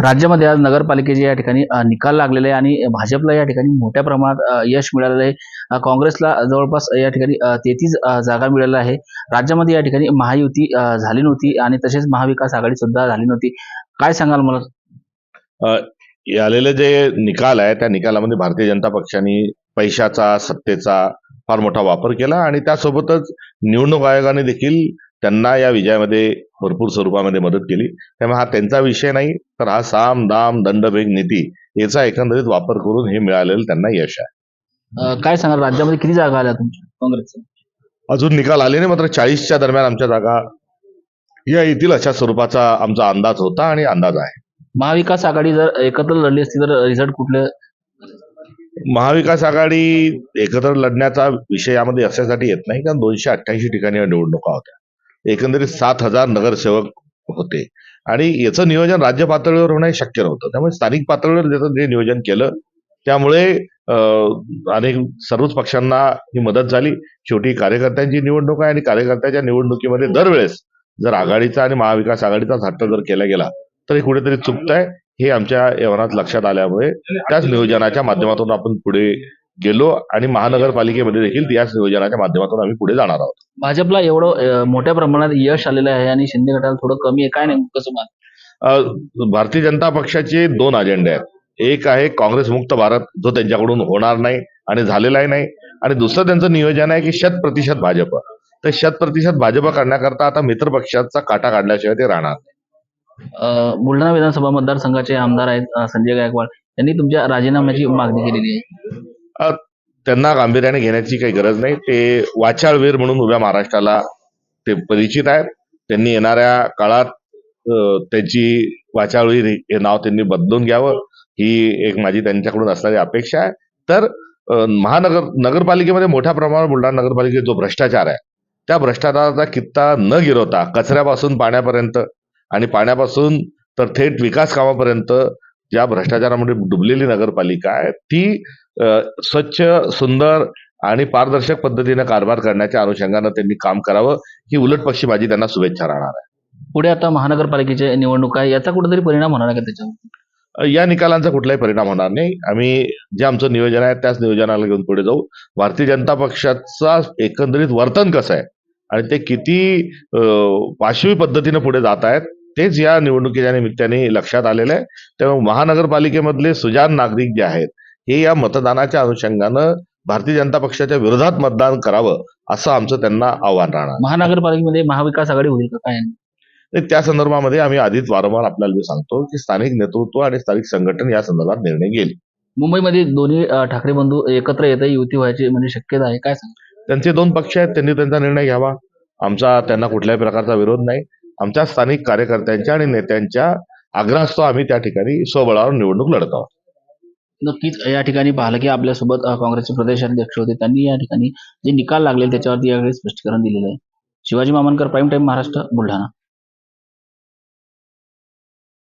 राज्यामध्ये आज नगरपालिकेचे या ठिकाणी निकाल लागलेले आहे आणि भाजपला या ठिकाणी मोठ्या प्रमाणात यश मिळालेलं आहे. काँग्रेसला जवळपास या ठिकाणी तेहतीस जागा मिळाल्या आहे. राज्यामध्ये या ठिकाणी महायुती झाली नव्हती आणि तसेच महाविकास आघाडी सुद्धा झाली नव्हती. काय सांगाल मला? आलेले जे निकाल आहे त्या निकालामध्ये भारतीय जनता पक्षाने पैशाचा सत्तेचा फार मोठा वापर केला आणि त्यासोबतच निवडणूक आयोगाने देखील त्यांना या विजयामध्ये भरपूर स्वरूपामध्ये मदत केली. त्यामुळे हा त्यांचा विषय नाही तर हा साम दाम दंडभेद नीती याचा एकंदरीत वापर करून हे मिळालेलं त्यांना यश आहे. काय सांगाल? राज्यामध्ये किती जागा आल्या तुमच्या काँग्रेसच्या? अजून निकाल आले नाही मात्र चाळीसच्या दरम्यान आमच्या जागा या येतील अशा स्वरूपाचा आमचा अंदाज होता आणि अंदाज आहे. महाविकास आघाडी जर एकत्र लढली असती तर रिझल्ट कुठले? महाविकास आघाडी एकत्र लढण्याचा विषय यामध्ये असण्यासाठी येत नाही कारण दोनशे अठ्ठ्याऐंशी ठिकाणी या निवडणुका होत्या. एकंदरीत सात हजार नगरसेवक होते. आणि याचं नियोजन राज्य पातळीवर होणं हे शक्य नव्हतं. त्यामुळे स्थानिक पातळीवर त्याचं जे नियोजन केलं त्यामुळे अनेक सर्वच पक्षांना ही मदत झाली. शेवटी कार्यकर्त्यांची निवडणूक आहे आणि कार्यकर्त्याच्या निवडणुकीमध्ये दरवेळेस जर आघाडीचा आणि महाविकास आघाडीचा हट्ट जर केला गेला तर हे कुठेतरी चुकत आहे हे आमच्या व्यवहारात लक्षात आल्यामुळे त्याच नियोजनाच्या माध्यमातून आपण पुढे गेलो आणि महानगरपालिकेमध्ये देखील याच नियोजनाच्या माध्यमातून आम्ही पुढे जाणार आहोत. भाजपला एवढं अ, मोठ्या प्रमाणात यश आलेलं आहे आणि शिंदे गटाला थोडं कमी आहे. काय नाही कसं मान अ, भारतीय जनता पक्षाचे दोन अजेंडे आहेत. एक आहे काँग्रेस मुक्त भारत जो त्यांच्याकडून होणार नाही आणि झालेलाही नाही. आणि दुसरं त्यांचं नियोजन आहे की शत प्रतिशत भाजप. तर शत प्रतिशत भाजप करण्याकरता आता मित्र पक्षाचा काटा काढल्याशिवाय ते राहणार नाही. अ, बुलढाणा विधानसभा मतदारसंघाचे आमदार आहेत अ, संजय गायकवाड. यांनी तुमच्या राजीनाम्याची मागणी केलेली आहे. त्यांना गांभीर्याने घेण्याची काही गरज नाही. ते वाचाळवीर म्हणून उभ्या महाराष्ट्राला ते परिचित आहेत. त्यांनी येणाऱ्या काळात त्यांची वाचाळवीर हे नाव त्यांनी बदलून घ्यावं. ही एक माझी त्यांच्याकडून असणारी अपेक्षा आहे. तर महानगर नगरपालिकेमध्ये मोठ्या प्रमाणावर बुलढाणा नगरपालिकेत जो भ्रष्टाचार आहे त्या भ्रष्टाचाराचा कित्ता न गिरवता कचऱ्यापासून पाण्यापर्यंत आणि पाण्यापासून तर थेट विकास कामापर्यंत ज्या भ्रष्टाचारामध्ये डुबलेली नगरपालिका आहे ती स्वच्छ सुंदर आणि पारदर्शक पद्धतीने कारभार करण्याच्या अनुषंगानं त्यांनी काम करावं ही उलट पक्षी माझी त्यांना शुभेच्छा राहणार आहे. पुढे आता महानगरपालिकेचे निवडणूक आहे याचा कुठेतरी परिणाम होणार आहे का त्याच्यावर? या निकालांचा कुठलाही परिणाम होणार नाही. आम्ही जे आमचं नियोजन आहे त्याच नियोजनाला घेऊन पुढे जाऊ. भारतीय जनता पक्षाचा एकंदरीत वर्तन कसं आहे? आणि ते किती पाशवी पद्धतीने पुढे जात आहेत तेच या निवडणुकीच्या निमित्ताने लक्षात आलेलं आहे. त्यामुळे महानगरपालिकेमधले सुजान नागरिक जे आहेत हे या मतदानाच्या अनुषंगानं भारतीय जनता पक्षाच्या विरोधात मतदान करावं असं आमचं त्यांना आव्हान राहणार. महानगरपालिकेमध्ये महाविकास आघाडी होईल का? काय? त्या संदर्भामध्ये आम्ही आधीच वारंवार आपल्याला जे सांगतो की स्थानिक नेतृत्व आणि स्थानिक संघटन या संदर्भात निर्णय घेईल. मुंबईमध्ये दोन्ही ठाकरे बंधू एकत्र येत युती व्हायची म्हणजे शक्यता आहे. काय सांग त्यांचे दोन पक्ष आहेत त्यांनी त्यांचा निर्णय घ्यावा. आमचा त्यांना कुठल्याही प्रकारचा विरोध नाही. आमच्या स्थानिक कार्यकर्त्यांच्या आणि नेत्यांच्या आग्रहास्तव आम्ही त्या ठिकाणी स्वबळावर निवडणूक लढत आहोत. नक्कीच या ठिकाणी पाहिलं की आपल्यासोबत काँग्रेसचे प्रदेशाध्यक्ष होते. त्यांनी या ठिकाणी जे निकाल लागले त्याच्यावरती यावेळी स्पष्टीकरण दिलेलं आहे. Shivaji Mamankar prime time Maharashtra Buldhana.